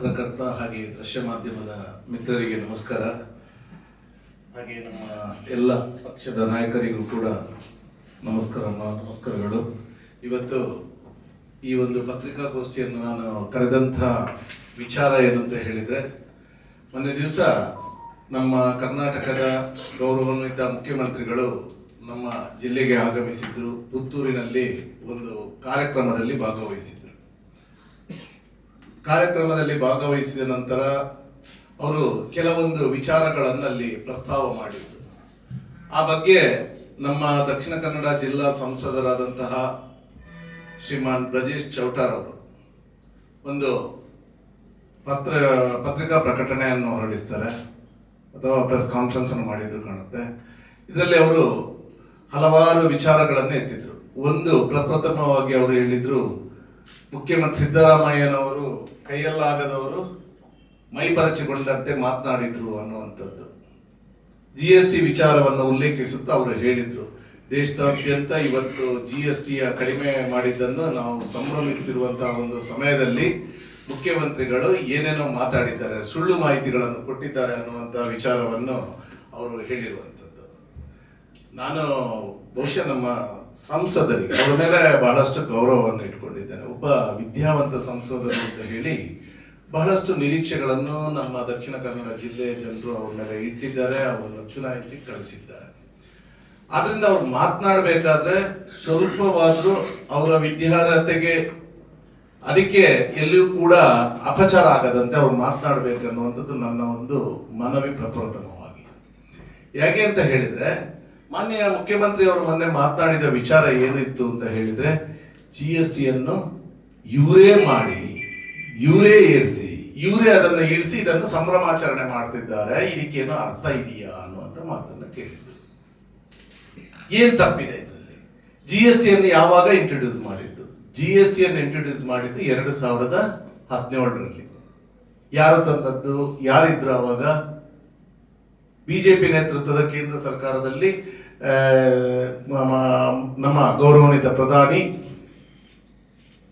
ಪತ್ರಕರ್ತ ಹಾಗೆ ದೃಶ್ಯ ಮಾಧ್ಯಮದ ಮಿತ್ರರಿಗೆ ನಮಸ್ಕಾರ. ಹಾಗೆ ನಮ್ಮ ಎಲ್ಲ ಪಕ್ಷದ ನಾಯಕರಿಗೂ ಕೂಡ ನಮಸ್ಕಾರ ನಮಸ್ಕಾರಗಳು. ಇವತ್ತು ಈ ಒಂದು ಪತ್ರಿಕಾಗೋಷ್ಠಿಯನ್ನು ನಾನು ಕರೆದಂಥ ವಿಚಾರ ಏನಂತ ಹೇಳಿದರೆ, ಮೊನ್ನೆ ದಿವಸ ನಮ್ಮ ಕರ್ನಾಟಕದ ಗೌರವಾನ್ವಿತ ಮುಖ್ಯಮಂತ್ರಿಗಳು ನಮ್ಮ ಜಿಲ್ಲೆಗೆ ಆಗಮಿಸಿದ್ದು ಪುತ್ತೂರಿನಲ್ಲಿ ಒಂದು ಕಾರ್ಯಕ್ರಮದಲ್ಲಿ ಭಾಗವಹಿಸಿದ್ರು. ಕಾರ್ಯಕ್ರಮದಲ್ಲಿ ಭಾಗವಹಿಸಿದ ನಂತರ ಅವರು ಕೆಲವೊಂದು ವಿಚಾರಗಳನ್ನು ಅಲ್ಲಿ ಪ್ರಸ್ತಾವ ಮಾಡಿದ್ರು. ಆ ಬಗ್ಗೆ ನಮ್ಮ ದಕ್ಷಿಣ ಕನ್ನಡ ಜಿಲ್ಲಾ ಸಂಸದರಾದಂತಹ ಶ್ರೀಮಾನ್ ಬ್ರಜೇಶ್ ಚೌಟಾರ್ ಅವರು ಒಂದು ಪತ್ರ, ಪತ್ರಿಕಾ ಪ್ರಕಟಣೆಯನ್ನು ಹೊರಡಿಸ್ತಾರೆ ಅಥವಾ ಪ್ರೆಸ್ ಕಾನ್ಫರೆನ್ಸ್ ಅನ್ನು ಮಾಡಿದ್ರು ಕಾಣುತ್ತೆ. ಇದರಲ್ಲಿ ಅವರು ಹಲವಾರು ವಿಚಾರಗಳನ್ನು ಎತ್ತಿದ್ರು. ಒಂದು ಪ್ರಪ್ರಥಮವಾಗಿ ಅವರು ಹೇಳಿದ್ರು, ಮುಖ್ಯಮಂತ್ರಿ ಸಿದ್ದರಾಮಯ್ಯನವರು ಕೈಯಲ್ಲಾಗದವರು ಮೈಪರಚಿಕೊಂಡಂತೆ ಮಾತನಾಡಿದ್ರು ಅನ್ನುವಂಥದ್ದು. ಜಿ ಎಸ್ ಟಿ ವಿಚಾರವನ್ನು ಉಲ್ಲೇಖಿಸುತ್ತಾ ಅವರು ಹೇಳಿದ್ರು. ದೇಶದಾದ್ಯಂತ ಇವತ್ತು ಜಿ ಎಸ್ ಟಿಯ ಕಡಿಮೆ ಮಾಡಿದ್ದನ್ನು ನಾವು ಸಂಭ್ರಮಿಸುತ್ತಿರುವಂತಹ ಒಂದು ಸಮಯದಲ್ಲಿ ಮುಖ್ಯಮಂತ್ರಿಗಳು ಏನೇನೋ ಮಾತಾಡಿದ್ದಾರೆ, ಸುಳ್ಳು ಮಾಹಿತಿಗಳನ್ನು ಕೊಟ್ಟಿದ್ದಾರೆ ಅನ್ನುವಂತಹ ವಿಚಾರವನ್ನು ಅವರು ಹೇಳಿರುವಂಥದ್ದು. ನಾನು ಬಹುಶಃ ನಮ್ಮ ಸಂಸದರಿಗೆ, ಅವರ ಮೇಲೆ ಬಹಳಷ್ಟು ಗೌರವವನ್ನು ಇಟ್ಕೊಂಡಿದ್ದೇನೆ ಒಬ್ಬ ವಿದ್ಯಾವಂತ ಸಂಸದರು ಅಂತ ಹೇಳಿ ಬಹಳಷ್ಟು ನಿರೀಕ್ಷೆಗಳನ್ನು ನಮ್ಮ ದಕ್ಷಿಣ ಕನ್ನಡ ಜಿಲ್ಲೆಯ ಜನರು ಅವ್ರ ಮೇಲೆ ಇಟ್ಟಿದ್ದಾರೆ, ಅವರನ್ನು ಚುನಾಯಿಸಿ ಕಳಿಸಿದ್ದಾರೆ. ಆದ್ರಿಂದ ಅವ್ರು ಮಾತನಾಡಬೇಕಾದ್ರೆ ಸ್ವಲ್ಪವಾದರೂ ಅವರ ವಿದ್ಯಾರ್ಹತೆಗೆ ಅದಕ್ಕೆ ಎಲ್ಲಿಯೂ ಕೂಡ ಅಪಚಾರ ಆಗದಂತೆ ಅವ್ರು ಮಾತನಾಡಬೇಕು ಅನ್ನುವಂಥದ್ದು ನನ್ನ ಒಂದು ಮನವಿ ಪ್ರಪ್ರಥಮವಾಗಿ. ಯಾಕೆ ಅಂತ ಹೇಳಿದ್ರೆ ಮಾನ್ಯ ಮುಖ್ಯಮಂತ್ರಿ ಅವರು ಮೊನ್ನೆ ಮಾತನಾಡಿದ ವಿಚಾರ ಏನಿತ್ತು ಅಂತ ಹೇಳಿದ್ರೆ ಜಿ ಎಸ್ ಟಿಯನ್ನು ಇವರೇ ಮಾಡಿ ಇವರೇ ಏರಿಸಿ ಇವರೇ ಅದನ್ನು ಇಳಿಸಿ ಇದನ್ನು ಸಂಭ್ರಮಾಚರಣೆ ಮಾಡ್ತಿದ್ದಾರೆ. ಇದಕ್ಕೇನು ಅರ್ಥ ಇದೆಯಾ ಅನ್ನುವಂಥ ಮಾತನ್ನು ಕೇಳಿದ್ರು. ಏನ್ ತಪ್ಪಿದೆ ಇದರಲ್ಲಿ? ಜಿ ಎಸ್ ಟಿಯನ್ನು ಯಾವಾಗ ಇಂಟ್ರೊಡ್ಯೂಸ್ ಮಾಡಿದ್ದು? ಜಿ ಎಸ್ ಟಿಯನ್ನು ಇಂಟ್ರೊಡ್ಯೂಸ್ ಮಾಡಿದ್ದು ಎರಡು ಸಾವಿರದ ಹದಿನೇಳರಲ್ಲಿ. ಯಾರು ತಂದದ್ದು? ಯಾರಿದ್ರು ಅವಾಗ? ಬಿಜೆಪಿ ನೇತೃತ್ವದ ಕೇಂದ್ರ ಸರ್ಕಾರದಲ್ಲಿ ನಮ್ಮ- ನಮ್ಮ ಗೌರವಾನ್ವಿತ ಪ್ರಧಾನಿ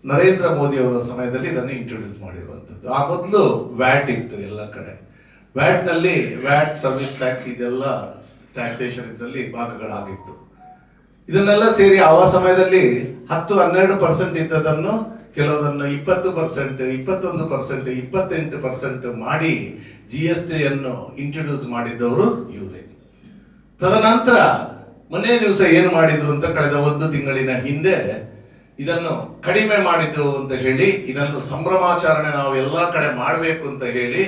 ನರೇಂದ್ರ ಮೋದಿ ಅವರ ಸಮಯದಲ್ಲಿ ಇದನ್ನು ಇಂಟ್ರೊಡ್ಯೂಸ್ ಮಾಡಿರುವಂಥದ್ದು. ಆ ಮೊದಲು ವ್ಯಾಟ್ ಇತ್ತು ಎಲ್ಲ ಕಡೆ. ವ್ಯಾಟ್ನಲ್ಲಿ ವ್ಯಾಟ್ ಸರ್ವಿಸ್ ಟ್ಯಾಕ್ಸ್ ಇದೆಲ್ಲ ಟ್ಯಾಕ್ಸೇಷನ್ ಇದರಲ್ಲಿ ಭಾಗಗಳಾಗಿತ್ತು. ಇದನ್ನೆಲ್ಲ ಸೇರಿ ಆ ಸಮಯದಲ್ಲಿ ಹತ್ತು ಹನ್ನೆರಡು ಪರ್ಸೆಂಟ್ ಇದ್ದದನ್ನು ಕೆಲವರನ್ನು ಇಪ್ಪತ್ತು ಪರ್ಸೆಂಟ್ ಇಪ್ಪತ್ತೊಂದು ಪರ್ಸೆಂಟ್ ಇಪ್ಪತ್ತೆಂಟು ಪರ್ಸೆಂಟ್ ಮಾಡಿ ಜಿ ಎಸ್ ಟಿಯನ್ನು ಇಂಟ್ರೊಡ್ಯೂಸ್ ಮಾಡಿದ್ದವರು ಇವರೇ. ತದನಂತರ ಮೊನ್ನೆ ದಿವಸ ಏನು ಮಾಡಿದ್ರು ಅಂತ ಕಳೆದ ಒಂದು ತಿಂಗಳಿನ ಹಿಂದೆ ಇದನ್ನು ಕಡಿಮೆ ಮಾಡಿದ್ದು ಅಂತ ಹೇಳಿ, ಇದನ್ನು ಸಂಭ್ರಮಾಚರಣೆ ನಾವು ಎಲ್ಲ ಕಡೆ ಮಾಡಬೇಕು ಅಂತ ಹೇಳಿ,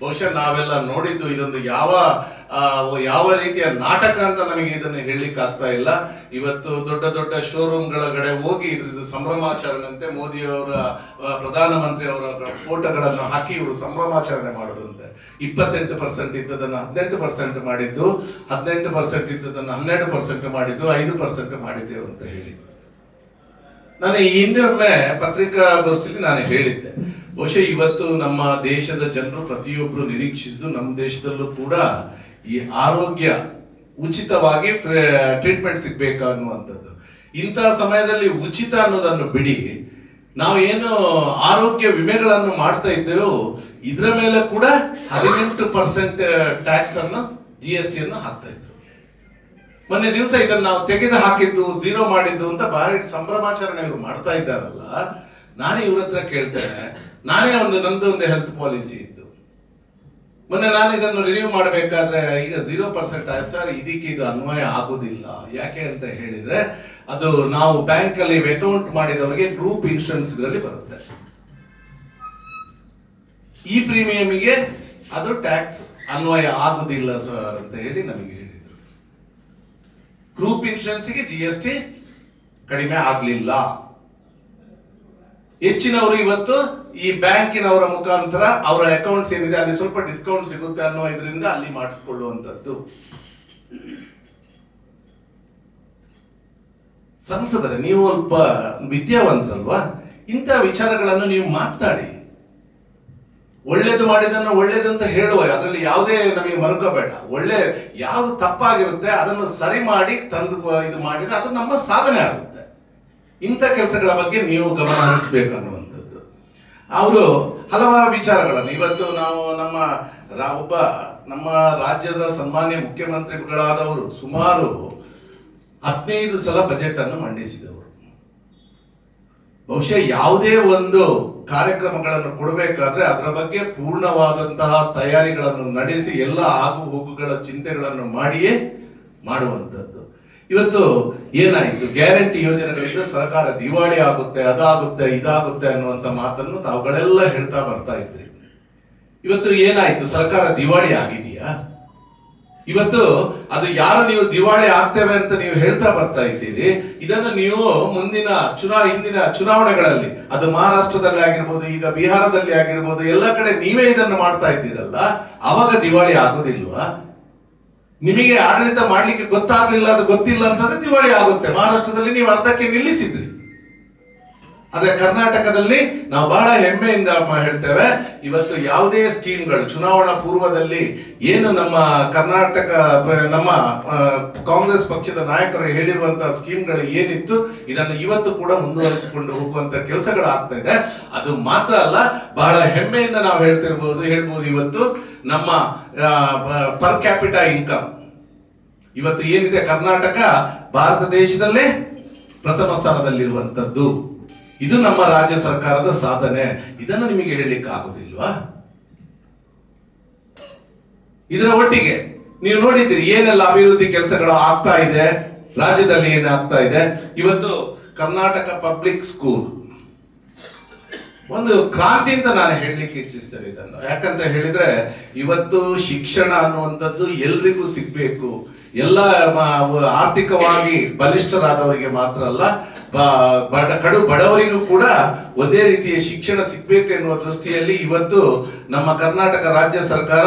ಬಹುಶಃ ನಾವೆಲ್ಲ ನೋಡಿದ್ದು ಇದೊಂದು ಯಾವ ಯಾವ ರೀತಿಯ ನಾಟಕ ಅಂತ ನಮಗೆ ಇದನ್ನು ಹೇಳಲಿಕ್ಕೆ ಆಗ್ತಾ ಇಲ್ಲ. ಇವತ್ತು ದೊಡ್ಡ ದೊಡ್ಡ ಶೋರೂಮ್ಗಳ ಕಡೆ ಹೋಗಿ ಇದ್ರದ್ದು ಸಂಭ್ರಮಾಚರಣೆಯಂತೆ ಮೋದಿಯವರ ಪ್ರಧಾನಮಂತ್ರಿ ಅವರ ಫೋಟೋಗಳನ್ನು ಹಾಕಿ ಇವರು ಸಂಭ್ರಮಾಚರಣೆ ಮಾಡೋದಂತೆ. ಇಪ್ಪತ್ತೆಂಟು ಪರ್ಸೆಂಟ್ ಇದ್ದದನ್ನು ಹದಿನೆಂಟು ಪರ್ಸೆಂಟ್ ಮಾಡಿದ್ದು, ಹದಿನೆಂಟು ಪರ್ಸೆಂಟ್ ಇದ್ದದನ್ನು ಹನ್ನೆರಡು ಪರ್ಸೆಂಟ್ ಮಾಡಿದ್ದು, ಐದು ಪರ್ಸೆಂಟ್ ಮಾಡಿದ್ದೆವು ಅಂತ ಹೇಳಿ. ನಾನು ಈ ಹಿಂದೆ ಒಮ್ಮೆ ಪತ್ರಿಕಾಗೋಷ್ಠಿಯಲ್ಲಿ ನಾನು ಹೇಳಿದ್ದೆ. ಬಹುಶಃ ಇವತ್ತು ನಮ್ಮ ದೇಶದ ಜನರು ಪ್ರತಿಯೊಬ್ಬರು ನಿರೀಕ್ಷಿಸಿದ್ದು ನಮ್ಮ ದೇಶದಲ್ಲೂ ಕೂಡ ಈ ಆರೋಗ್ಯ ಉಚಿತವಾಗಿ ಟ್ರೀಟ್ಮೆಂಟ್ ಸಿಗ್ಬೇಕು ಅನ್ನುವಂಥದ್ದು ಇಂತಹ ಸಮಯದಲ್ಲಿ ಉಚಿತ ಅನ್ನೋದನ್ನು ಬಿಡಿ. ನಾವು ಏನು ಆರೋಗ್ಯ ವಿಮೆಗಳನ್ನು ಮಾಡ್ತಾ ಇದ್ದೇವೋ, ಇದರ ಮೇಲೆ ಕೂಡ ಹದಿನೆಂಟು ಪರ್ಸೆಂಟ್ ಟ್ಯಾಕ್ಸ್ ಅನ್ನು ಜಿ ಎಸ್ ಟಿ ಅನ್ನು ಹಾಕ್ತಾ ಇದ್ರು. ಮೊನ್ನೆ ದಿವಸ ಇದನ್ನು ನಾವು ತೆಗೆದು ಹಾಕಿದ್ದು ಜೀರೋ ಮಾಡಿದ್ದು ಅಂತ ಭಾರಿ ಸಂಭ್ರಮಾಚರಣೆ ಇವರು ಮಾಡ್ತಾ ಇದ್ದಾರಲ್ಲ, ನಾನೇ ಇವ್ರ ಹತ್ರ ಕೇಳ್ತೇನೆ. ನಾನೇ ಒಂದು, ನಂದು ಒಂದು ಹೆಲ್ತ್ ಪಾಲಿಸಿ ಇತ್ತು. ಮೊನ್ನೆ ನಾನು ಇದನ್ನು ರಿವ್ಯೂ ಮಾಡಬೇಕಾದ್ರೆ ಈಗ ಜೀರೋ ಪರ್ಸೆಂಟ್ ಆಯ್ತು ಸರ್. ಇದಕ್ಕೆ ಇದು ಅನ್ವಯ ಆಗುದಿಲ್ಲ. ಯಾಕೆ ಅಂತ ಹೇಳಿದ್ರೆ ಅದು ನಾವು ಬ್ಯಾಂಕ್ ಅಲ್ಲಿ ವೆಟೌಂಟ್ ಮಾಡಿದವರಿಗೆ ಗ್ರೂಪ್ ಇನ್ಶೂರೆನ್ಸ್ ಇದರಲ್ಲಿ ಬರುತ್ತೆ. ಈ ಪ್ರೀಮಿಯಂಗೆ ಅದು ಟ್ಯಾಕ್ಸ್ ಅನ್ವಯ ಆಗುದಿಲ್ಲ ಸರ್ ಅಂತ ಹೇಳಿ ನಮಗೆ ಹೇಳಿದ್ರು. ಗ್ರೂಪ್ ಇನ್ಶೂರೆನ್ಸ್ಗೆ ಜಿ ಎಸ್ ಟಿ ಕಡಿಮೆ ಆಗ್ಲಿಲ್ಲ. ಹೆಚ್ಚಿನವರು ಇವತ್ತು ಈ ಬ್ಯಾಂಕಿನವರ ಮುಖಾಂತರ ಅವರ ಅಕೌಂಟ್ಸ್ ಏನಿದೆ, ಅಲ್ಲಿ ಸ್ವಲ್ಪ ಡಿಸ್ಕೌಂಟ್ ಸಿಗುತ್ತೆ ಅನ್ನೋ ಇದರಿಂದ ಅಲ್ಲಿ ಮಾಡಿಸ್ಕೊಳ್ಳುವಂಥದ್ದು. ಸಂಸದರೇ, ನೀವು ಸ್ವಲ್ಪ ವಿದ್ಯಾವಂತರಲ್ವಾ? ಇಂಥ ವಿಚಾರಗಳನ್ನು ನೀವು ಮಾತನಾಡಿ. ಒಳ್ಳೇದು ಮಾಡಿದನ್ನು ಒಳ್ಳೇದು ಅಂತ ಹೇಳುವ, ಅದರಲ್ಲಿ ಯಾವುದೇ ನಮಗೆ ಮರುಕಬೇಡ ಒಳ್ಳೆ ಯಾವುದು ತಪ್ಪಾಗಿರುತ್ತೆ, ಅದನ್ನು ಸರಿ ಮಾಡಿ ತಂದು ಇದು ಮಾಡಿದ್ರೆ ಅದು ನಮ್ಮ ಸಾಧನೆ ಆಗುತ್ತೆ. ಇಂಥ ಕೆಲಸಗಳ ಬಗ್ಗೆ ನೀವು ಗಮನ ಹರಿಸ್ಬೇಕು ಅನ್ನುವಂಥದ್ದು. ಅವರು ಹಲವಾರು ವಿಚಾರಗಳನ್ನು. ಇವತ್ತು ನಾವು ನಮ್ಮ ಒಬ್ಬ ನಮ್ಮ ರಾಜ್ಯದ ಸನ್ಮಾನ್ಯ ಮುಖ್ಯಮಂತ್ರಿಗಳಾದವರು ಸುಮಾರು ಹದಿನೈದು ಸಲ ಬಜೆಟ್ ಅನ್ನು ಮಂಡಿಸಿದವರು. ಬಹುಶಃ ಯಾವುದೇ ಒಂದು ಕಾರ್ಯಕ್ರಮಗಳನ್ನು ಕೊಡಬೇಕಾದ್ರೆ ಅದರ ಬಗ್ಗೆ ಪೂರ್ಣವಾದಂತಹ ತಯಾರಿಗಳನ್ನು ನಡೆಸಿ ಎಲ್ಲ ಆಗು ಹೋಗುಗಳ ಚಿಂತೆಗಳನ್ನು ಮಾಡಿಯೇ ಮಾಡುವಂಥದ್ದು. ಇವತ್ತು ಏನಾಯಿತು? ಗ್ಯಾರಂಟಿ ಯೋಜನೆಗಳಿಂದ ಸರ್ಕಾರ ದಿವಾಳಿ ಆಗುತ್ತೆ, ಅದಾಗುತ್ತೆ, ಇದಾಗುತ್ತೆ ಅನ್ನುವಂಥ ಮಾತನ್ನು ತಾವುಗಳೆಲ್ಲ ಹೇಳ್ತಾ ಬರ್ತಾ ಇದ್ರಿ. ಇವತ್ತು ಏನಾಯ್ತು? ಸರ್ಕಾರ ದಿವಾಳಿ ಆಗಿದೆಯಾ? ಇವತ್ತು ಅದು ಯಾರು ನೀವು ದಿವಾಳಿ ಆಗ್ತೇವೆ ಅಂತ ನೀವು ಹೇಳ್ತಾ ಬರ್ತಾ ಇದ್ದೀರಿ? ಇದನ್ನು ನೀವು ಮುಂದಿನ ಚುನಾ, ಹಿಂದಿನ ಚುನಾವಣೆಗಳಲ್ಲಿ, ಅದು ಮಹಾರಾಷ್ಟ್ರದಲ್ಲಿ ಆಗಿರ್ಬೋದು, ಈಗ ಬಿಹಾರದಲ್ಲಿ ಆಗಿರ್ಬೋದು, ಎಲ್ಲ ಕಡೆ ನೀವೇ ಇದನ್ನು ಮಾಡ್ತಾ ಇದ್ದೀರಲ್ಲ? ಅವಾಗ ದಿವಾಳಿ ಆಗೋದಿಲ್ವಾ? ನಿಮಗೆ ಆಡಳಿತ ಮಾಡ್ಲಿಕ್ಕೆ ಗೊತ್ತಾಗ್ಲಿಲ್ಲ ಅದು ಗೊತ್ತಿಲ್ಲ ಅಂತಂದ್ರೆ ದಿವಾಳಿ ಆಗುತ್ತೆ. ಮಹಾರಾಷ್ಟ್ರದಲ್ಲಿ ನೀವು ಅರ್ಧಕ್ಕೆ ನಿಲ್ಲಿಸಿದ್ರಿ. ಆದ್ರೆ ಕರ್ನಾಟಕದಲ್ಲಿ ನಾವು ಬಹಳ ಹೆಮ್ಮೆಯಿಂದ ಹೇಳ್ತೇವೆ, ಇವತ್ತು ಯಾವುದೇ ಸ್ಕೀಮ್ಗಳು, ಚುನಾವಣಾ ಪೂರ್ವದಲ್ಲಿ ಏನು ನಮ್ಮ ಕರ್ನಾಟಕ ನಮ್ಮ ಕಾಂಗ್ರೆಸ್ ಪಕ್ಷದ ನಾಯಕರು ಹೇಳಿರುವಂತಹ ಸ್ಕೀಮ್ಗಳು ಏನಿತ್ತು, ಇದನ್ನು ಇವತ್ತು ಕೂಡ ಮುಂದುವರಿಸಿಕೊಂಡು ಹೋಗುವಂತ ಕೆಲಸಗಳು ಆಗ್ತಾ ಇದೆ. ಅದು ಮಾತ್ರ ಅಲ್ಲ, ಬಹಳ ಹೆಮ್ಮೆಯಿಂದ ನಾವು ಹೇಳ್ತಿರ್ಬೋದು, ಹೇಳ್ಬೋದು ಇವತ್ತು ನಮ್ಮ ಪರ್ ಕ್ಯಾಪಿಟಾ ಇನ್ಕಮ್ ಇವತ್ತು ಏನಿದೆ ಕರ್ನಾಟಕ, ಭಾರತ ದೇಶದಲ್ಲೇ ಪ್ರಥಮ ಸ್ಥಾನದಲ್ಲಿರುವಂತದ್ದು ಇದು ನಮ್ಮ ರಾಜ್ಯ ಸರ್ಕಾರದ ಸಾಧನೆ. ಇದನ್ನು ನಿಮಗೆ ಹೇಳಲಿಕ್ಕೆ ಆಗುದಿಲ್ವಾ? ಇದರ ಒಟ್ಟಿಗೆ, ನೀವು ನೋಡಿದ್ದೀರಿ, ಏನೆಲ್ಲ ಅಭಿವೃದ್ಧಿ ಕೆಲಸಗಳು ಆಗ್ತಾ ಇದೆ? ರಾಜ್ಯದಲ್ಲಿ ಏನಾಗ್ತಾ ಇದೆ? ಇವತ್ತು ಕರ್ನಾಟಕ ಪಬ್ಲಿಕ್ ಸ್ಕೂಲ್. ಒಂದು ಕ್ರಾಂತಿ ಅಂತ ನಾನು ಹೇಳಲಿಕ್ಕೆ ಇಚ್ಛಿಸ್ತೇನೆ ಇದನ್ನು. ಯಾಕಂತ ಹೇಳಿದ್ರೆ, ಇವತ್ತು ಶಿಕ್ಷಣ ಅನ್ನುವಂಥದ್ದು ಎಲ್ರಿಗೂ ಸಿಗ್ಬೇಕು. ಎಲ್ಲ ಆರ್ಥಿಕವಾಗಿ ಬಲಿಷ್ಠರಾದವರಿಗೆ ಮಾತ್ರ ಅಲ್ಲ ಬಡ, ಕಡು ಬಡವರಿಗೂ ಕೂಡ ಒಂದೇ ರೀತಿಯ ಶಿಕ್ಷಣ ಸಿಗಬೇಕು ಎನ್ನುವ ದೃಷ್ಟಿಯಲ್ಲಿ ಇವತ್ತು ನಮ್ಮ ಕರ್ನಾಟಕ ರಾಜ್ಯ ಸರ್ಕಾರ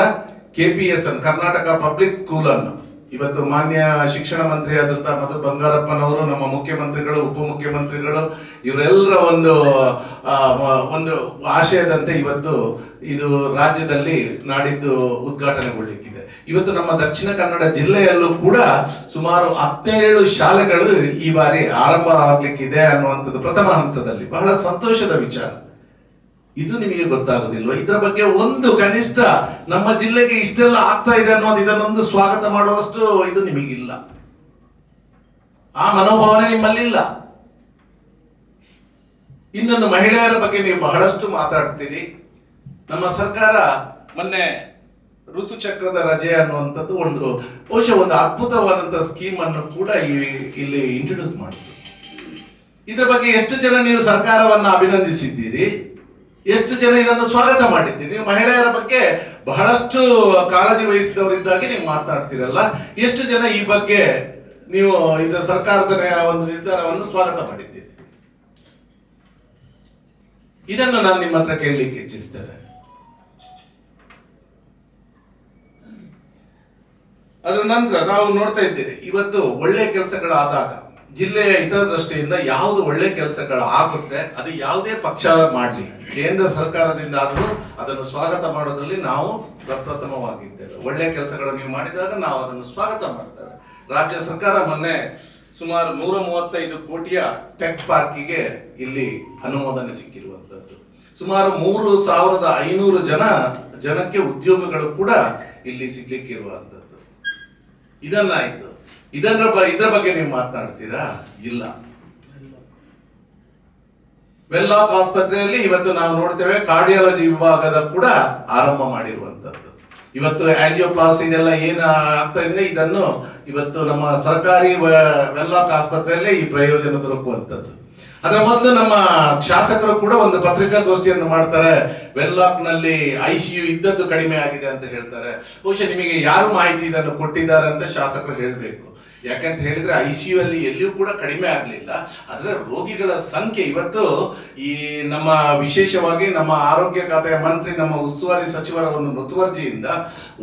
ಕೆ ಪಿ ಎಸ್ ಅನ್ ಕರ್ನಾಟಕ ಪಬ್ಲಿಕ್ ಸ್ಕೂಲ್ ಅನ್ನು, ಇವತ್ತು ಮಾನ್ಯ ಶಿಕ್ಷಣ ಮಂತ್ರಿ ಆದಂತಹ ಮಧು ಬಂಗಾರಪ್ಪನವರು, ನಮ್ಮ ಮುಖ್ಯಮಂತ್ರಿಗಳು ಉಪ ಮುಖ್ಯಮಂತ್ರಿಗಳು ಇವರೆಲ್ಲರ ಒಂದು ಒಂದು ಆಶಯದಂತೆ ಇವತ್ತು ಇದು ರಾಜ್ಯದಲ್ಲಿ ನಾಡಿದ್ದು ಉದ್ಘಾಟನೆಗೊಳ್ಳಿಕ್ಕಿದೆ. ಇವತ್ತು ನಮ್ಮ ದಕ್ಷಿಣ ಕನ್ನಡ ಜಿಲ್ಲೆಯಲ್ಲೂ ಕೂಡ ಸುಮಾರು ಹದಿನೇಳು ಶಾಲೆಗಳು ಈ ಬಾರಿ ಆರಂಭ ಆಗ್ಲಿಕ್ಕಿದೆ ಅನ್ನುವಂಥದ್ದು ಪ್ರಥಮ ಹಂತದಲ್ಲಿ. ಬಹಳ ಸಂತೋಷದ ವಿಚಾರ. ಇದು ನಿಮಗೆ ಗೊತ್ತಾಗೋದಿಲ್ವಾ? ಇದರ ಬಗ್ಗೆ ಒಂದು ಕನಿಷ್ಠ ನಮ್ಮ ಜಿಲ್ಲೆಗೆ ಇಷ್ಟೆಲ್ಲ ಆಗ್ತಾ ಇದೆ ಅನ್ನೋದು ಇದನ್ನೊಂದು ಸ್ವಾಗತ ಮಾಡುವಷ್ಟು ಇದು ನಿಮಗಿಲ್ಲ. ಆ ಮನೋಭಾವನೆ ನಿಮ್ಮಲ್ಲಿಲ್ಲ. ಇನ್ನೊಂದು ಮಹಿಳೆಯರ ಬಗ್ಗೆ ನೀವು ಬಹಳಷ್ಟು ಮಾತಾಡ್ತೀರಿ. ನಮ್ಮ ಸರ್ಕಾರ ಮೊನ್ನೆ ಋತುಚಕ್ರದ ರಜೆ ಅನ್ನುವಂಥದ್ದು ಒಂದು, ಬಹುಶಃ ಒಂದು ಅದ್ಭುತವಾದಂತಹ ಸ್ಕೀಮ್ ಅನ್ನು ಕೂಡ ಇಲ್ಲಿ ಇಂಟ್ರೊಡ್ಯೂಸ್ ಮಾಡಿದ್ರು. ಇದರ ಬಗ್ಗೆ ಎಷ್ಟು ಜನ ನೀವು ಸರ್ಕಾರವನ್ನ ಅಭಿನಂದಿಸಿದ್ದೀರಿ? ಎಷ್ಟು ಜನ ಇದನ್ನು ಸ್ವಾಗತ ಮಾಡಿದ್ದೀರಿ? ಮಹಿಳೆಯರ ಬಗ್ಗೆ ಬಹಳಷ್ಟು ಕಾಳಜಿ ವಹಿಸಿದವರಿದ್ದಾಗಿ ನೀವು ಮಾತನಾಡ್ತೀರಲ್ಲ. ಎಷ್ಟು ಜನ ಈ ಬಗ್ಗೆ ನೀವು ಇದರ ಸರ್ಕಾರದ ಒಂದು ನಿರ್ಧಾರವನ್ನು ಸ್ವಾಗತ ಮಾಡಿದ್ದೀರಿ? ಇದನ್ನು ನಾನು ನಿಮ್ಮ ಹತ್ರ ಕೇಳಲಿಕ್ಕೆ ಇಚ್ಛಿಸ್ತೇನೆ. ಅದರ ನಂತರ ನಾವು ನೋಡ್ತಾ ಇದ್ದೇವೆ, ಇವತ್ತು ಒಳ್ಳೆ ಕೆಲಸಗಳಾದಾಗ, ಜಿಲ್ಲೆಯ ಹಿತದೃಷ್ಟಿಯಿಂದ ಯಾವುದು ಒಳ್ಳೆ ಕೆಲಸಗಳು ಆಗುತ್ತೆ ಅದು ಯಾವುದೇ ಪಕ್ಷ ಮಾಡಲಿ. ಕೇಂದ್ರ ಸರ್ಕಾರದಿಂದ ಆದರೂ ಅದನ್ನು ಸ್ವಾಗತ ಮಾಡೋದ್ರಲ್ಲಿ ನಾವು ಪ್ರಪ್ರಥಮವಾಗಿದ್ದೇವೆ. ಒಳ್ಳೆ ಕೆಲಸಗಳು ನೀವು ಮಾಡಿದಾಗ ನಾವು ಅದನ್ನು ಸ್ವಾಗತ ಮಾಡ್ತೇವೆ. ರಾಜ್ಯ ಸರ್ಕಾರ ಮೊನ್ನೆ ಸುಮಾರು ನೂರ ಮೂವತ್ತೈದು ಕೋಟಿಯ ಟೆಕ್ ಪಾರ್ಕಿಗೆ ಇಲ್ಲಿ ಅನುಮೋದನೆ ಸಿಕ್ಕಿರುವಂತದ್ದು ಸುಮಾರು ಮೂರು ಸಾವಿರದ ಐನೂರು ಜನ ಜನಕ್ಕೆ ಉದ್ಯೋಗಗಳು ಕೂಡ ಇಲ್ಲಿ ಸಿಗ್ಲಿಕ್ಕಿರುವಂತದ್ದು ಆಯ್ತು. ಇದನ್ನ ಇದರ ಬಗ್ಗೆ ನೀವು ಮಾತನಾಡ್ತೀರಾ? ಇಲ್ಲ. ವೆಲ್ಲಾಕ್ ಆಸ್ಪತ್ರೆಯಲ್ಲಿ ಇವತ್ತು ನಾವು ನೋಡ್ತೇವೆ ಕಾರ್ಡಿಯಾಲಜಿ ವಿಭಾಗದ ಕೂಡ ಆರಂಭ ಮಾಡಿರುವಂತದ್ದು ಇವತ್ತು ಆಂಜಿಯೋಪ್ಲಾಸ್ಟಿ ಇದೆಲ್ಲ ಏನ್ ಆಗ್ತಾ ಇದೆ, ಇದನ್ನು ಇವತ್ತು ನಮ್ಮ ಸರ್ಕಾರಿ ವೆಲ್ಲಾಕ್ ಆಸ್ಪತ್ರೆಯಲ್ಲೇ ಈ ಪ್ರಯೋಜನ ದೊರಕುವಂತದ್ದು ಅದರ ಮೊದಲು ನಮ್ಮ ಶಾಸಕರು ಕೂಡ ಒಂದು ಪತ್ರಿಕಾಗೋಷ್ಠಿಯನ್ನು ಮಾಡ್ತಾರೆ. ವೆಲ್ಲಾಕ್ನಲ್ಲಿ ಐಸಿಯು ಇದ್ದದ್ದು ಕಡಿಮೆ ಆಗಿದೆ ಅಂತ ಹೇಳ್ತಾರೆ. ಬಹುಶಃ ನಿಮಗೆ ಯಾರು ಮಾಹಿತಿ ಇದನ್ನು ಕೊಟ್ಟಿದ್ದಾರೆ ಅಂತ ಶಾಸಕರು ಹೇಳಬೇಕು. ಯಾಕಂತ ಹೇಳಿದ್ರೆ ಐಸಿಯು ಅಲ್ಲಿ ಎಲ್ಲಿಯೂ ಕೂಡ ಕಡಿಮೆ ಆಗಲಿಲ್ಲ. ಆದರೆ ರೋಗಿಗಳ ಸಂಖ್ಯೆ ಇವತ್ತು ಈ ನಮ್ಮ ವಿಶೇಷವಾಗಿ ನಮ್ಮ ಆರೋಗ್ಯ ಖಾತೆಯ ಮಂತ್ರಿ, ನಮ್ಮ ಉಸ್ತುವಾರಿ ಸಚಿವರ ಒಂದು ಮುತುವರ್ಜಿಯಿಂದ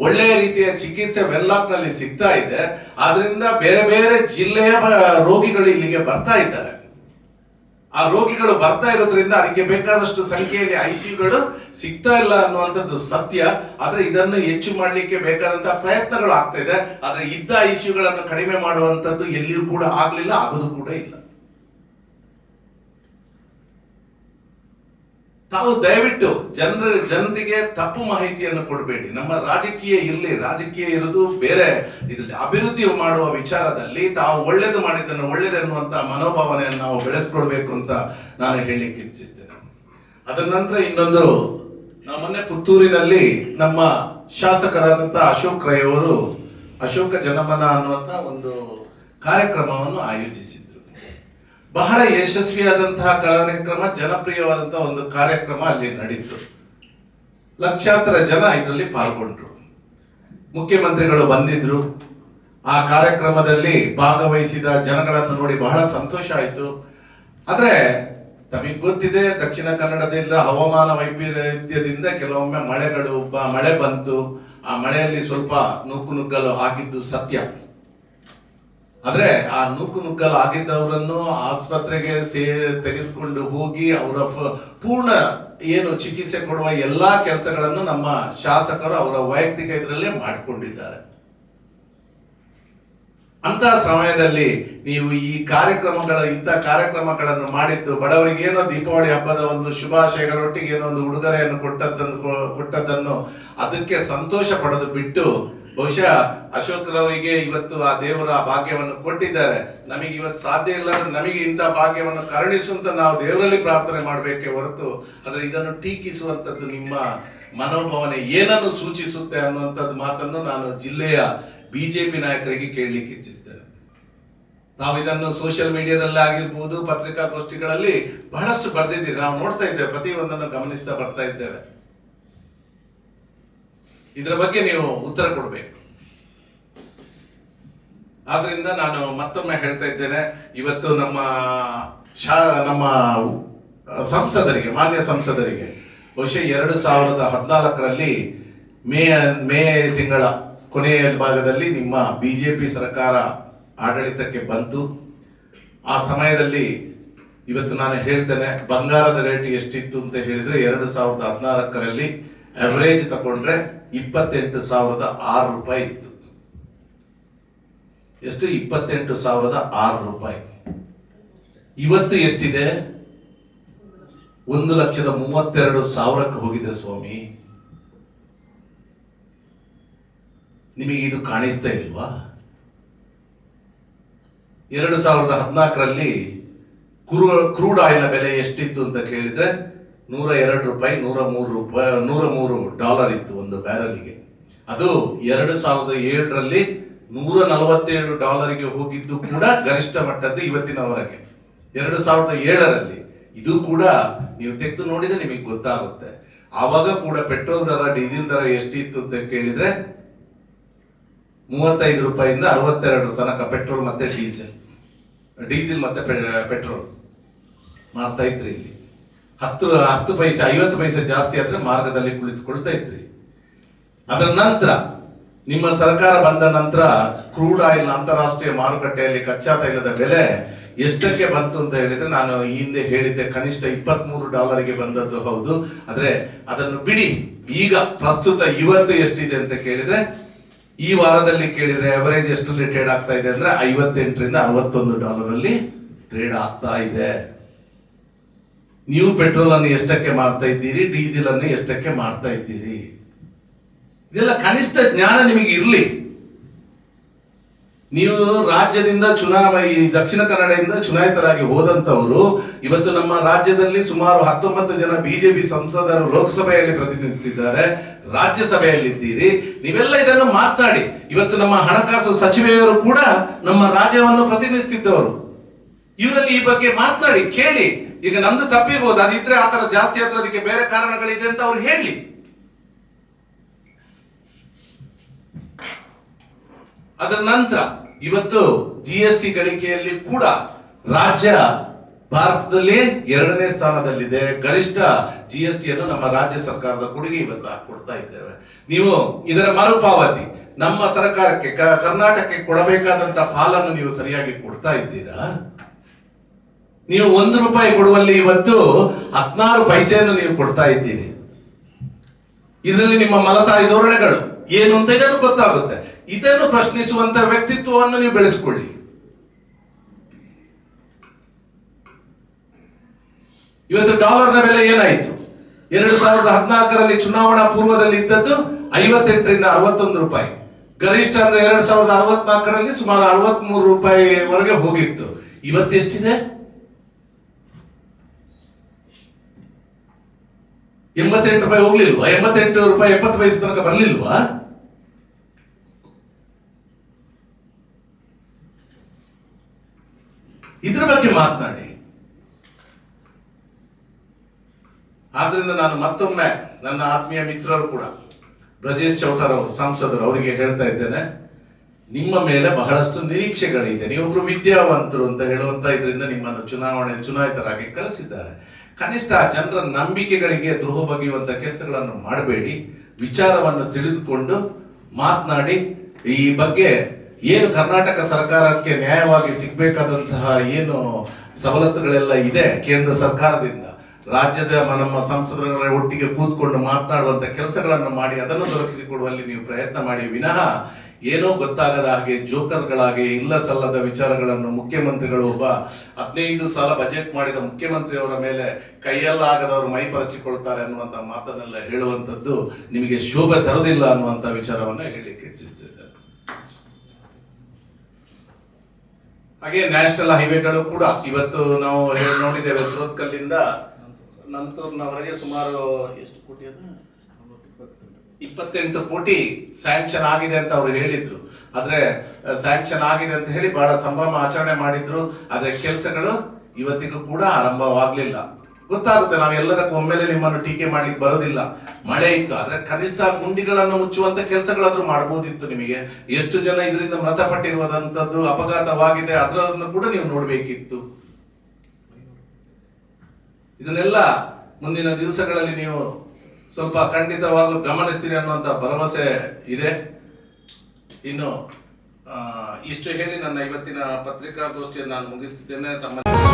ಒಳ್ಳೆಯ ರೀತಿಯ ಚಿಕಿತ್ಸೆ ವೆಲ್ಲಾಕ್ನಲ್ಲಿ ಸಿಗ್ತಾ ಇದೆ. ಆದ್ರಿಂದ ಬೇರೆ ಬೇರೆ ಜಿಲ್ಲೆಯ ರೋಗಿಗಳು ಇಲ್ಲಿಗೆ ಬರ್ತಾ ಇದ್ದಾರೆ. ಆ ರೋಗಿಗಳು ಬರ್ತಾ ಇರೋದ್ರಿಂದ ಅದಕ್ಕೆ ಬೇಕಾದಷ್ಟು ಸಂಖ್ಯೆಯಲ್ಲಿ ಐಸಿಯುಗಳು ಸಿಗ್ತಾ ಇಲ್ಲ ಅನ್ನುವಂಥದ್ದು ಸತ್ಯ. ಆದ್ರೆ ಇದನ್ನು ಹೆಚ್ಚು ಮಾಡಲಿಕ್ಕೆ ಬೇಕಾದಂತಹ ಪ್ರಯತ್ನಗಳು ಆಗ್ತಾ ಇದೆ. ಆದ್ರೆ ಇದ್ದ ಐಸಿಯುಗಳನ್ನು ಕಡಿಮೆ ಮಾಡುವಂಥದ್ದು ಎಲ್ಲಿಯೂ ಕೂಡ ಆಗ್ಲಿಲ್ಲ, ಆಗೋದು ಕೂಡ ಇಲ್ಲ. ತಾವು ದಯವಿಟ್ಟು ಜನರ, ಜನರಿಗೆ ತಪ್ಪು ಮಾಹಿತಿಯನ್ನು ಕೊಡಬೇಡಿ. ನಮ್ಮ ರಾಜಕೀಯ ಇರಲಿ, ರಾಜಕೀಯ ಇರೋದು ಬೇರೆ. ಇದರಲ್ಲಿ ಅಭಿವೃದ್ಧಿ ಮಾಡುವ ವಿಚಾರದಲ್ಲಿ ತಾವು ಒಳ್ಳೇದು ಮಾಡಿದ್ದನ್ನು ಒಳ್ಳೇದೆನ್ನುವಂತ ಮನೋಭಾವನೆಯನ್ನು ನಾವು ಬೆಳೆಸ್ಕೊಳ್ಬೇಕು ಅಂತ ನಾನು ಹೇಳಲಿಕ್ಕೆ ಇಚ್ಛಿಸ್ತೇನೆ. ಅದರ ನಂತರ ಇನ್ನೊಂದು, ನಾವು ಮೊನ್ನೆ ಪುತ್ತೂರಿನಲ್ಲಿ ನಮ್ಮ ಶಾಸಕರಾದಂಥ ಅಶೋಕ್ ರೈ ಅವರು ಅಶೋಕ ಜನಮನ ಅನ್ನುವಂಥ ಒಂದು ಕಾರ್ಯಕ್ರಮವನ್ನು ಆಯೋಜಿಸಿದ್ರು ಬಹಳ ಯಶಸ್ವಿಯಾದಂತಹ ಕಾರ್ಯಕ್ರಮ ಜನಪ್ರಿಯವಾದಂತಹ ಒಂದು ಕಾರ್ಯಕ್ರಮ ಅಲ್ಲಿ ನಡೀತು. ಲಕ್ಷಾಂತರ ಜನ ಇದರಲ್ಲಿ ಪಾಲ್ಗೊಂಡ್ರು. ಮುಖ್ಯಮಂತ್ರಿಗಳು ಬಂದಿದ್ರು. ಆ ಕಾರ್ಯಕ್ರಮದಲ್ಲಿ ಭಾಗವಹಿಸಿದ ಜನಗಳನ್ನು ನೋಡಿ ಬಹಳ ಸಂತೋಷ ಆಯಿತು. ಆದರೆ, ತಮಗೆ ಗೊತ್ತಿದೆ, ದಕ್ಷಿಣ ಕನ್ನಡದಿಂದ ಹವಾಮಾನ ವೈಪರೀತ್ಯದಿಂದ ಕೆಲವೊಮ್ಮೆ ಮಳೆಗಳು ಮಳೆ ಬಂತು. ಆ ಮಳೆಯಲ್ಲಿ ಸ್ವಲ್ಪ ನುಗ್ಗು ನುಗ್ಗಲು ಆಗಿದ್ದು ಸತ್ಯ. ಆದ್ರೆ ಆ ನೂಕು ನುಗ್ಗಲು ಆಗಿದ್ದವರನ್ನು ಆಸ್ಪತ್ರೆಗೆ ಸೇ, ತೆಗೆದುಕೊಂಡು ಹೋಗಿ ಅವರ ಪೂರ್ಣ ಏನು ಚಿಕಿತ್ಸೆ ಕೊಡುವ ಎಲ್ಲಾ ಕೆಲಸಗಳನ್ನು ನಮ್ಮ ಶಾಸಕರು ಅವರ ವೈಯಕ್ತಿಕ ಇದರಲ್ಲೇ ಮಾಡಿಕೊಂಡಿದ್ದಾರೆ. ಅಂತ ಸಮಯದಲ್ಲಿ ನೀವು ಈ ಕಾರ್ಯಕ್ರಮಗಳ, ಇಂಥ ಕಾರ್ಯಕ್ರಮಗಳನ್ನು ಮಾಡಿದ್ದು ಬಡವರಿಗೆ ಏನೋ ದೀಪಾವಳಿ ಹಬ್ಬದ ಒಂದು ಶುಭಾಶಯಗಳೊಟ್ಟಿಗೆ ಏನೋ ಒಂದು ಉಡುಗೊರೆಯನ್ನು ಕೊಟ್ಟದ್ದನ್ನು ಕೊಟ್ಟದ್ದನ್ನು ಅದಕ್ಕೆ ಸಂತೋಷ ಪಡೆದು ಬಿಟ್ಟು ಬಹುಶಃ ಅಶೋಕ್ರವರಿಗೆ ಇವತ್ತು ಆ ದೇವರ ಆ ಭಾಗ್ಯವನ್ನು ಕೊಟ್ಟಿದ್ದಾರೆ. ನಮಗೆ ಇವತ್ತು ಸಾಧ್ಯ ಇಲ್ಲ ನಮಗೆ ಇಂಥ ಭಾಗ್ಯವನ್ನು ಕರುಣಿಸು ಅಂತ ನಾವು ದೇವರಲ್ಲಿ ಪ್ರಾರ್ಥನೆ ಮಾಡಬೇಕೆ ಹೊರತು ಆದರೆ ಇದನ್ನು ಟೀಕಿಸುವಂಥದ್ದು ನಿಮ್ಮ ಮನೋಭಾವನೆ ಏನನ್ನು ಸೂಚಿಸುತ್ತೆ ಅನ್ನುವಂಥದ್ದು ಮಾತನ್ನು ನಾನು ಜಿಲ್ಲೆಯ ಬಿಜೆಪಿ ನಾಯಕರಿಗೆ ಕೇಳಲಿಕ್ಕೆ ಇಚ್ಛಿಸ್ತೇನೆ. ನಾವು ಇದನ್ನು ಸೋಷಿಯಲ್ ಮೀಡಿಯಾದಲ್ಲಿ ಆಗಿರ್ಬೋದು, ಪತ್ರಿಕಾಗೋಷ್ಠಿಗಳಲ್ಲಿ ಬಹಳಷ್ಟು ಪಡೆದಿದ್ದೀವಿ ನಾವು ನೋಡ್ತಾ ಇದ್ದೇವೆ, ಪ್ರತಿಯೊಂದನ್ನು ಗಮನಿಸ್ತಾ ಬರ್ತಾ ಇದ್ದೇವೆ. ಇದರ ಬಗ್ಗೆ ನೀವು ಉತ್ತರ ಕೊಡಬೇಕು. ಆದ್ರಿಂದ ನಾನು ಮತ್ತೊಮ್ಮೆ ಹೇಳ್ತಾ ಇದ್ದೇನೆ, ಇವತ್ತು ನಮ್ಮ ಶಾ, ನಮ್ಮ ಸಂಸದರಿಗೆ, ಮಾನ್ಯ ಸಂಸದರಿಗೆ, ಬಹುಶಃ ಎರಡು ಸಾವಿರದ ಹದಿನಾಲ್ಕರಲ್ಲಿ ಮೇ ಮೇ ತಿಂಗಳ ಕೊನೆಯ ಭಾಗದಲ್ಲಿ ನಿಮ್ಮ ಬಿ ಜೆ ಪಿ ಸರ್ಕಾರ ಆಡಳಿತಕ್ಕೆ ಬಂತು. ಆ ಸಮಯದಲ್ಲಿ ಇವತ್ತು ನಾನು ಹೇಳ್ತೇನೆ, ಬಂಗಾರದ ರೇಟ್ ಎಷ್ಟಿತ್ತು ಅಂತ ಹೇಳಿದ್ರೆ ಎರಡು ಸಾವಿರದ ಹದಿನಾಲ್ಕರಲ್ಲಿ ಅವರೇಜ್ ತಗೊಂಡ್ರೆ ಇಪ್ಪತ್ತೆಂಟು ಸಾವಿರದ ಆರು ರೂಪಾಯಿ ಇತ್ತು. ಎಷ್ಟು? ಇಪ್ಪತ್ತೆಂಟು ಸಾವಿರದ ಆರು ರೂಪಾಯಿ. ಇವತ್ತು ಎಷ್ಟಿದೆ? ಒಂದು ಲಕ್ಷದ ಮೂವತ್ತೆರಡು ಸಾವಿರಕ್ಕೆ ಹೋಗಿದೆ ಸ್ವಾಮಿ. ನಿಮಗೆ ಇದು ಕಾಣಿಸ್ತಾ ಇಲ್ವಾ? ಎರಡು ಸಾವಿರದ ಹದಿನಾಲ್ಕರಲ್ಲಿ ಕ್ರೂ ಕ್ರೂಡ್ ಆಯಿಲ್ ಬೆಲೆ ಎಷ್ಟಿತ್ತು ಅಂತ ಕೇಳಿದ್ರೆ ನೂರ ಎರಡು ರೂಪಾಯಿ, ನೂರ ಮೂರು ರೂಪಾಯಿ, ನೂರ ಮೂರು ಡಾಲರ್ ಇತ್ತು ಒಂದು ಬ್ಯಾರಲಿಗೆ ಅದು ಎರಡು ಸಾವಿರದ ಏಳರಲ್ಲಿ ನೂರ ನಲವತ್ತೇಳು ಡಾಲರ್ಗೆ ಹೋಗಿದ್ದು ಕೂಡ ಗರಿಷ್ಠ ಮಟ್ಟದ್ದು ಇವತ್ತಿನವರೆಗೆ ಎರಡು ಸಾವಿರದ ಏಳರಲ್ಲಿ. ಇದು ಕೂಡ ನೀವು ತೆಗೆದು ನೋಡಿದ್ರೆ ನಿಮಗೆ ಗೊತ್ತಾಗುತ್ತೆ. ಆವಾಗ ಕೂಡ ಪೆಟ್ರೋಲ್ ದರ, ಡೀಸೆಲ್ ದರ ಎಷ್ಟಿತ್ತು ಅಂತ ಕೇಳಿದ್ರೆ ಮೂವತ್ತೈದು ರೂಪಾಯಿಂದ ಅರವತ್ತೆರಡು ತನಕ ಪೆಟ್ರೋಲ್ ಮತ್ತೆ ಡೀಸೆಲ್. ಡೀಸೆಲ್ ಮತ್ತೆ ಪೆಟ್ರೋಲ್. ಮಾಡ್ತಾ ಇದ್ರಿ ಇಲ್ಲಿ. ಹತ್ತು ಹತ್ತು ಪೈಸೆ, ಐವತ್ತು ಪೈಸೆ ಜಾಸ್ತಿ ಆದರೆ ಮಾರ್ಗದಲ್ಲಿ ಕುಳಿತುಕೊಳ್ತಾ ಇದ್ರಿ. ಅದರ ನಂತರ ನಿಮ್ಮ ಸರ್ಕಾರ ಬಂದ ನಂತರ ಕ್ರೂಡ್ ಆಯಿಲ್ ಅಂತಾರಾಷ್ಟ್ರೀಯ ಮಾರುಕಟ್ಟೆಯಲ್ಲಿ ಕಚ್ಚಾ ತೈಲದ ಬೆಲೆ ಎಷ್ಟಕ್ಕೆ ಬಂತು ಅಂತ ಹೇಳಿದ್ರೆ ನಾನು ಈ ಹಿಂದೆ ಹೇಳಿದ್ದೆ, ಕನಿಷ್ಠ ಇಪ್ಪತ್ಮೂರು ಡಾಲರ್ಗೆ ಬಂದದ್ದು ಹೌದು. ಆದರೆ ಅದನ್ನು ಬಿಡಿ. ಈಗ ಪ್ರಸ್ತುತ ಇವತ್ತು ಎಷ್ಟಿದೆ ಅಂತ ಕೇಳಿದ್ರೆ, ಈ ವಾರದಲ್ಲಿ ಕೇಳಿದ್ರೆ ಅವರೇಜ್ ಎಷ್ಟರಲ್ಲಿ ಟ್ರೇಡ್ ಆಗ್ತಾ ಇದೆ ಅಂದ್ರೆ ಐವತ್ತೆಂಟರಿಂದ ಅರವತ್ತೊಂದು ಡಾಲರ್ ಅಲ್ಲಿ ಟ್ರೇಡ್ ಆಗ್ತಾ ಇದೆ. ನೀವು ಪೆಟ್ರೋಲ್ ಅನ್ನು ಎಷ್ಟಕ್ಕೆ ಮಾಡ್ತಾ ಇದ್ದೀರಿ? ಡೀಸೆಲ್ ಅನ್ನು ಎಷ್ಟಕ್ಕೆ ಮಾಡ್ತಾ ಇದ್ದೀರಿ? ಇದೆಲ್ಲ ಕನಿಷ್ಠ ಜ್ಞಾನ ನಿಮಗೆ ಇರಲಿ. ನೀವು ರಾಜ್ಯದಿಂದ ಚುನಾವಣೆ ದಕ್ಷಿಣ ಕನ್ನಡದಿಂದ ಚುನಾಯಿತರಾಗಿ ಹೋದಂಥವರು, ಇವತ್ತು ನಮ್ಮ ರಾಜ್ಯದಲ್ಲಿ ಸುಮಾರು ಹತ್ತೊಂಬತ್ತು ಜನ ಬಿಜೆಪಿ ಸಂಸದರು ಲೋಕಸಭೆಯಲ್ಲಿ ಪ್ರತಿನಿಧಿಸುತ್ತಿದ್ದಾರೆ. ರಾಜ್ಯಸಭೆಯಲ್ಲಿದ್ದೀರಿ. ನೀವೆಲ್ಲ ಇದನ್ನು ಮಾತನಾಡಿ. ಇವತ್ತು ನಮ್ಮ ಹಣಕಾಸು ಸಚಿವೆಯವರು ಕೂಡ ನಮ್ಮ ರಾಜ್ಯವನ್ನು ಪ್ರತಿನಿಧಿಸುತ್ತಿದ್ದವರು. ಇವರಲ್ಲಿ ಈ ಬಗ್ಗೆ ಮಾತನಾಡಿ, ಕೇಳಿ. ಈಗ ನಮ್ದು ತಪ್ಪಿರ್ಬೋದು ಅದಿದ್ರೆ ಆತರ ಜಾಸ್ತಿ ಆದ್ರೆ ಅದಕ್ಕೆ ಬೇರೆ ಕಾರಣಗಳಿದೆ ಅಂತ ಅವ್ರು ಹೇಳಿ. ಅದರ ನಂತರ ಇವತ್ತು ಜಿ ಎಸ್ ಟಿ ಗಳಿಕೆಯಲ್ಲಿ ಕೂಡ ರಾಜ್ಯ ಭಾರತದಲ್ಲಿ ಎರಡನೇ ಸ್ಥಾನದಲ್ಲಿದೆ. ಗರಿಷ್ಠ ಜಿ ಎಸ್ ಟಿಯನ್ನು ನಮ್ಮ ರಾಜ್ಯ ಸರ್ಕಾರದ ಕೊಡುಗೆ ಇವತ್ತು ಕೊಡ್ತಾ ಇದ್ದೇವೆ. ನೀವು ಇದರ ಮರುಪಾವತಿ, ನಮ್ಮ ಸರ್ಕಾರಕ್ಕೆ ಕರ್ನಾಟಕಕ್ಕೆ ಕೊಡಬೇಕಾದಂತ ಪಾಲನ್ನು ನೀವು ಸರಿಯಾಗಿ ಕೊಡ್ತಾ ಇದ್ದೀರಾ? ನೀವು ಒಂದು ರೂಪಾಯಿ ಕೊಡುವಲ್ಲಿ ಇವತ್ತು ಹದಿನಾರು ಪೈಸೆಯನ್ನು ನೀವು ಕೊಡ್ತಾ ಇದ್ದೀರಿ. ಇದರಲ್ಲಿ ನಿಮ್ಮ ಮಲತಾಯಿ ಧೋರಣೆಗಳು ಏನು ಅಂತ ಇದನ್ನು ಗೊತ್ತಾಗುತ್ತೆ. ಇದನ್ನು ಪ್ರಶ್ನಿಸುವಂತ ವ್ಯಕ್ತಿತ್ವವನ್ನು ನೀವು ಬೆಳೆಸಿಕೊಳ್ಳಿ. ಇವತ್ತು ಡಾಲರ್ನ ಬೆಲೆ ಏನಾಯಿತು? ಎರಡು ಸಾವಿರದ ಹದಿನಾಲ್ಕರಲ್ಲಿ ಚುನಾವಣಾ ಪೂರ್ವದಲ್ಲಿ ಇದ್ದದ್ದು ಐವತ್ತೆಂಟರಿಂದ ಅರವತ್ತೊಂದು ರೂಪಾಯಿ. ಗರಿಷ್ಠ ಅಂದ್ರೆ ಎರಡು ಸಾವಿರದ ಅರವತ್ನಾಲ್ಕರಲ್ಲಿ ಸುಮಾರು ಅರವತ್ಮೂರು ರೂಪಾಯಿವರೆಗೆ ಹೋಗಿತ್ತು. ಇವತ್ತೆಷ್ಟಿದೆ? ಎಂಬತ್ತೆಂಟು ರೂಪಾಯಿ ಹೋಗ್ಲಿಲ್ವಾ? ಎಂಬತ್ತೆಂಟು ರೂಪಾಯಿ ಎಪ್ಪತ್ತು ಪೈಸೆ ತನಕ ಬರ್ಲಿಲ್ವಾ? ಇದ್ರ ಬಗ್ಗೆ ಮಾತನಾಡಿ. ಆದ್ರಿಂದ ನಾನು ಮತ್ತೊಮ್ಮೆ ನನ್ನ ಆತ್ಮೀಯ ಮಿತ್ರರು ಕೂಡ, ಬ್ರಜೇಶ್ ಚೌಟರ್ ಅವರು, ಸಂಸದರು, ಅವರಿಗೆ ಹೇಳ್ತಾ ಇದ್ದೇನೆ, ನಿಮ್ಮ ಮೇಲೆ ಬಹಳಷ್ಟು ನಿರೀಕ್ಷೆಗಳಿದೆ. ನೀವೊಬ್ರು ವಿದ್ಯಾವಂತರು ಅಂತ ಹೇಳುವಂತ ಇದರಿಂದ ನಿಮ್ಮನ್ನು ಚುನಾವಣೆ, ಚುನಾಯಿತರಾಗಿ ಕಳಿಸಿದ್ದಾರೆ. ಕನಿಷ್ಠ ಜನರ ನಂಬಿಕೆಗಳಿಗೆ ದ್ರೋಹ ಬಗೆಯುವಂತ ಕೆಲಸಗಳನ್ನು ಮಾಡಬೇಡಿ. ವಿಚಾರವನ್ನು ತಿಳಿದುಕೊಂಡು ಮಾತನಾಡಿ. ಈ ಬಗ್ಗೆ ಏನು ಕರ್ನಾಟಕ ಸರ್ಕಾರಕ್ಕೆ ನ್ಯಾಯವಾಗಿ ಸಿಗಬೇಕಾದಂತಹ ಏನು ಸವಲತ್ತುಗಳೆಲ್ಲ ಇದೆ ಕೇಂದ್ರ ಸರ್ಕಾರದಿಂದ? ರಾಜ್ಯದ ನಮ್ಮ ಸಂಸದರ ಒಟ್ಟಿಗೆ ಕೂತ್ಕೊಂಡು ಮಾತನಾಡುವಂಥ ಕೆಲಸಗಳನ್ನು ಮಾಡಿ, ಅದನ್ನು ದೊರಕಿಸಿಕೊಡುವಲ್ಲಿ ನೀವು ಪ್ರಯತ್ನ ಮಾಡಿ. ವಿನಃ ಏನೋ ಗೊತ್ತಾಗದ ಹಾಗೆ ಜೋಕರ್ಗಳಾಗಿ ಇಲ್ಲ ಸಲ್ಲದ ವಿಚಾರಗಳನ್ನು ಮುಖ್ಯಮಂತ್ರಿಗಳು ಒಬ್ಬ ಹದಿನೈದು ಸಾಲ ಬಜೆಟ್ ಮಾಡಿದ ಮುಖ್ಯಮಂತ್ರಿಯವರ ಮೇಲೆ ಕೈಯಲ್ಲಾಗದವರು ಮೈ ಪರಚಿಕೊಳ್ತಾರೆ ಅನ್ನುವಂತ ಮಾತನ್ನೆಲ್ಲ ಹೇಳುವಂಥದ್ದು ನಿಮಗೆ ಶೋಭೆ ತರದಿಲ್ಲ ಅನ್ನುವಂತ ವಿಚಾರವನ್ನ ಹೇಳಲಿಕ್ಕೆ ಇಚ್ಛಿಸ್ತಿದ್ದೇನೆ ಹಾಗೆ ನ್ಯಾಷನಲ್ ಹೈವೇಗಳು ಕೂಡ ಇವತ್ತು ನಾವು ನೋಡಿದ್ದೇವೆ ಸುರತ್ಕಲ್ಲಿಂದ ನಂತೂರ್ನವರೆಗೆ ಸುಮಾರು ಎಷ್ಟು ಕೋಟಿ ಇಪ್ಪತ್ತೆಂಟು ಕೋಟಿ ಸ್ಯಾಂಕ್ಷನ್ ಆಗಿದೆ ಅಂತ ಅವರು ಹೇಳಿದ್ರು. ಆದ್ರೆ ಸ್ಯಾಂಕ್ಷನ್ ಆಗಿದೆ ಅಂತ ಹೇಳಿ ಬಹಳ ಸಂಭ್ರಮ ಆಚರಣೆ ಮಾಡಿದ್ರು. ಆದ್ರೆ ಕೆಲಸಗಳು ಇವತ್ತಿಗೂ ಕೂಡ ಆರಂಭವಾಗ್ಲಿಲ್ಲ. ಗೊತ್ತಾಗುತ್ತೆ, ನಾವು ಎಲ್ಲದಕ್ಕೂ ಒಮ್ಮೆಲೆ ನಿಮ್ಮನ್ನು ಟೀಕೆ ಮಾಡ್ಲಿಕ್ಕೆ ಬರೋದಿಲ್ಲ. ಮಳೆ ಇತ್ತು, ಆದ್ರೆ ಕನಿಷ್ಠ ಗುಂಡಿಗಳನ್ನು ಮುಚ್ಚುವಂತ ಕೆಲಸಗಳಾದ್ರೂ ಮಾಡಬಹುದಿತ್ತು ನಿಮಗೆ. ಎಷ್ಟು ಜನ ಇದರಿಂದ ಮೃತಪಟ್ಟಿರುವುದಂತದ್ದು ಅಪಘಾತವಾಗಿದೆ, ಅದರನ್ನು ಕೂಡ ನೀವು ನೋಡ್ಬೇಕಿತ್ತು. ಇದನ್ನೆಲ್ಲ ಮುಂದಿನ ದಿವಸಗಳಲ್ಲಿ ನೀವು ಸ್ವಲ್ಪ ಖಂಡಿತವಾಗ್ಲೂ ಗಮನಿಸ್ತೀನಿ ಅನ್ನುವಂತ ಭರವಸೆ ಇದೆ. ಇನ್ನು ಇಷ್ಟು ಹೇಳಿ ನನ್ನ ಇವತ್ತಿನ ಪತ್ರಿಕಾಗೋಷ್ಠಿಯನ್ನು ನಾನು ಮುಗಿಸ್ತಿದ್ದೇನೆ. ತಮ್ಮ